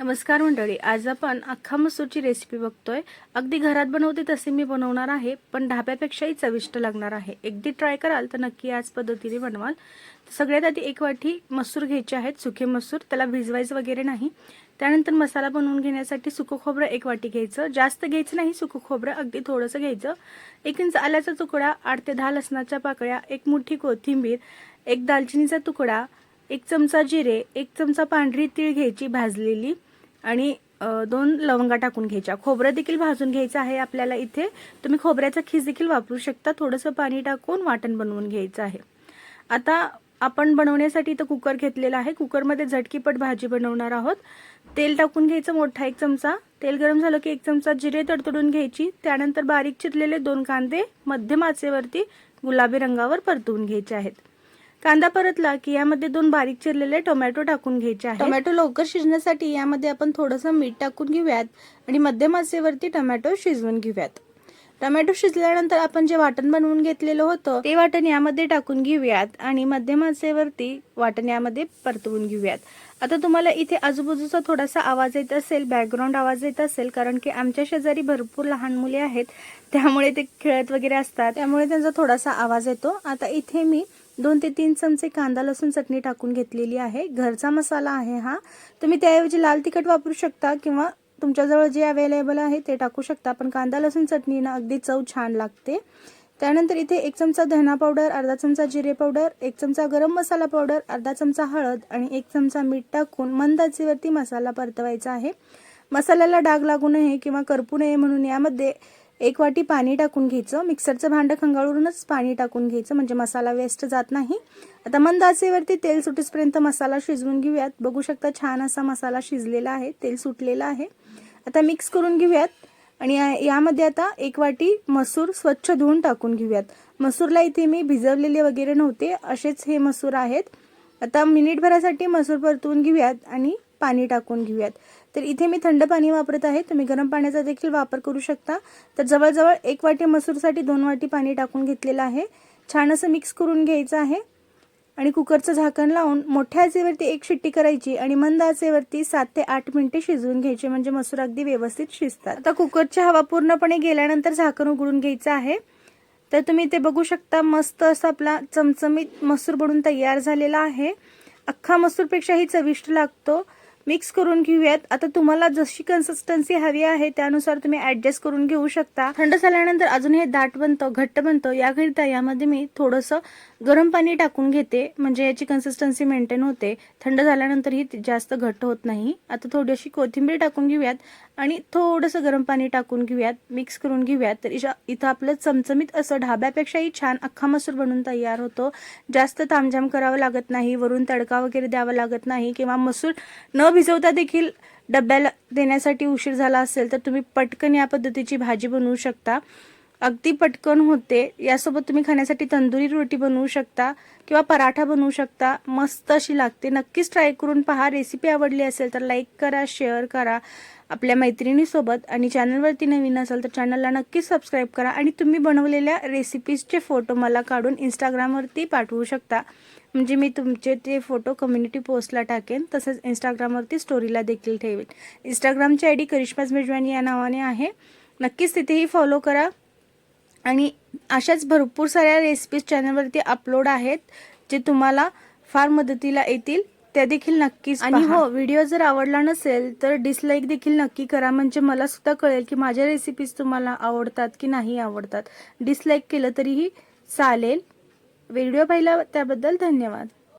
नमस्कार मंडळी आज आपण अख्खा मसूरची रेसिपी बघतोय. अगदी घरात बनवते तसे मी बनवणार आहे पण ढाब्यापेक्षाही चविष्ट लागणार आहे. एकदी ट्राय कराल तर नक्की याच पद्धतीने बनवाल. सगळ्यात आधी एक वाटी मसूर घ्यायचे आहेत सुके मसूर. त्याला भिजवायचं वगैरे नाही. त्यानंतर मसाला बनवून घेण्यासाठी सुकं खोबरं एक वाटी घ्यायचं. जास्त घ्यायचं नाही सुकं खोबरं अगदी थोडंसं घ्यायचं. एक इंच आल्याचा तुकडा आठ ते दहा लसणाच्या पाकळ्या एक मुठी कोथिंबीर एक दालचिनीचा तुकडा एक चमचा जिरे एक चमचा पांढरी तीळ घ्यायची भाजलेली. आणि दोन लवंगा टाकून घ्यायच्या. खोबरं देखील भाजून घ्यायचं आहे आपल्याला इथे. तुम्ही खोबऱ्याचा खीस देखील वापरू शकता. थोडंसं पाणी टाकून वाटण बनवून घ्यायचं आहे. आता आपण बनवण्यासाठी इथं कुकर घेतलेला आहे. कुकरमध्ये झटकीपट भाजी बनवणार आहोत. तेल टाकून घ्यायचं मोठा एक चमचा. तेल गरम झालं की एक चमचा जिरे तडतडून घ्यायची. त्यानंतर बारीक चिरलेले दोन कांदे मध्यम आचेवरती गुलाबी रंगावर परतवून घ्यायचे आहेत. कांदा परतला की यामध्ये दोन बारीक चिरलेले टोमॅटो टाकून घ्यायचे आहे टोमॅटो लवकर शिजण्यासाठी यामध्ये आपण थोडंसं मीठ टाकून घेऊयात आणि मध्यम आचेवरती टोमॅटो शिजवून घेऊयात. टोमॅटो शिजल्यानंतर आपण जे वाटण बनवून घेतलेलं होतं ते वाटण यामध्ये टाकून घेऊयात आणि मध्यम आचेवरती वाटण यामध्ये परतवून घेऊयात. आता तुम्हाला इथे आजूबाजूचा थोडासा आवाज येत असेल बॅकग्राऊंड आवाज येत असेल कारण की आमच्या शेजारी भरपूर लहान मुले आहेत त्यामुळे ते खेळत वगैरे असतात. त्यामुळे त्यांचा थोडासा आवाज येतो. आता इथे मी दोन ते तीन चमचे कांदा लसूण चटणी टाकून घेतलेली आहे. घरचा मसाला आहे हा. तुम्ही त्याऐवजी लाल तिखट वापरू शकता किंवा तुमच्याजवळ जे अवेलेबल आहे ते टाकू शकता. पण कांदा लसूण चटणीनं अगदी चव छान लागते. त्यानंतर इथे एक चमचा धना पावडर अर्धा चमचा जिरे पावडर एक चमचा गरम मसाला पावडर अर्धा चमचा हळद आणि एक चमचा मीठ टाकून मंद आचेवरती मसाला परतवायचा आहे. मसाल्याला डाग लागू नये किंवा करपू नये म्हणून यामध्ये एक वाटी पाणी टाकून घ्यायचं. मिक्सरचं भांडं खंगाळूनच पाणी टाकून घ्यायचं. म्हणजे मसाला वेस्ट जात नाही. आता मंद आचेवरती तेल सुटेसपर्यंत मसाला शिजवून घेऊयात. बघू शकता छान असा मसाला शिजलेला आहे. तेल सुटलेलं आहे. आता मिक्स करून घेऊयात. आणि यामध्ये आता एक वाटी मसूर स्वच्छ धुवून टाकून घेऊयात. मसूरला इथे मी भिजवलेले वगैरे नव्हते. असेच हे मसूर आहेत. आता मिनिटभरासाठी मसूर परतवून घेऊयात. आणि पाणी टाकून घेऊयात. तर इथे मी थंड पाणी वापरत आहे. तुम्ही गरम पाण्याचा देखील वापर करू शकता. तर जवळजवळ एक वाटी मसूरसाठी दोन वाटी पाणी टाकून घेतलेलं आहे. छान असं मिक्स करून घ्यायचं आहे. आणि कुकरचं झाकण लावून मोठ्या आचेवरती एक शिट्टी करायची आणि मंद आचेवरती सात ते आठ मिनिटे शिजवून घ्यायची. म्हणजे मसूर अगदी व्यवस्थित शिजतात. आता कुकरची हवा पूर्णपणे गेल्यानंतर झाकण उघडून घ्यायचं आहे. तर तुम्ही ते बघू शकता मस्त असा आपला चमचमीत मसूर बनून तयार झालेला आहे. अख्खा मसूरपेक्षाही चविष्ट लागतो. मिक्स करून घेऊयात. आता तुम्हाला जशी कन्सिस्टन्सी हवी आहे त्यानुसार तुम्ही ऍडजस्ट करून घेऊ शकता. थंड झाल्यानंतर अजून हे दाट बनतं घट्ट बनतं. याकरिता यामध्ये मी थोडंसं गरम पाणी टाकून घेते. म्हणजे याची कन्सिस्टन्सी मेंटेन होते. थंड झाल्यानंतर ही जास्त घट्ट होत नाही. आता थोडीशी कोथिंबीर टाकून घेऊयात आणि थोडंसं गरम पाणी टाकून घेऊयात. मिक्स करून घेऊयात. तर इथं आपलं चमचमीत असं ढाब्यापेक्षाही छान अख्खा मसूर बनून तयार होतो. जास्त तामझाम करावं लागत नाही. वरून तडका वगैरे द्यावा लागत नाही. किंवा मसूर न भिजवता देखील डब्याला देण्यासाठी उशीर झाला असेल तर तुम्ही पटकन या पद्धतीची भाजी बनवू शकता. अगदी पटकन होते. यासोबत तुम्ही खाण्यासाठी तंदुरी रोटी बनवू शकता किंवा पराठा बनवू शकता. मस्त अशी लागते. नक्कीच ट्राय करून पहा. रेसिपी आवडली असेल तर लाईक करा शेअर करा आपल्या मैत्रिणीसोबत. आणि चॅनलवरती नवीन असाल तर चॅनलला नक्कीच सबस्क्राईब करा. आणि तुम्ही बनवलेल्या रेसिपीजचे फोटो मला काढून इंस्टाग्रामवरती पाठवू शकता. म्हणजे मी तुमचे ते फोटो कम्युनिटी पोस्टला टाकेन. तसंच इंस्टाग्रामवरती स्टोरीला देखील ठेवेन. इंस्टाग्रामची आय डी करिश्माज मेजवानी या नावाने आहे. नक्कीच तिथेही फॉलो करा. आणि अशाच भरपूर साऱ्या रेसिपीज चॅनलवरती अपलोड आहेत जे तुम्हाला फार मदतीला येतील. त्या देखील नक्कीच आणि हो व्हिडिओ जर आवडला नसेल तर डिसलाईक देखील नक्की करा. म्हणजे मला सुद्धा कळेल की माझ्या रेसिपीज तुम्हाला आवडतात की नाही आवडतात. डिसलाईक केलं तरीही चालेल. व्हिडिओ पाहिला त्याबद्दल धन्यवाद.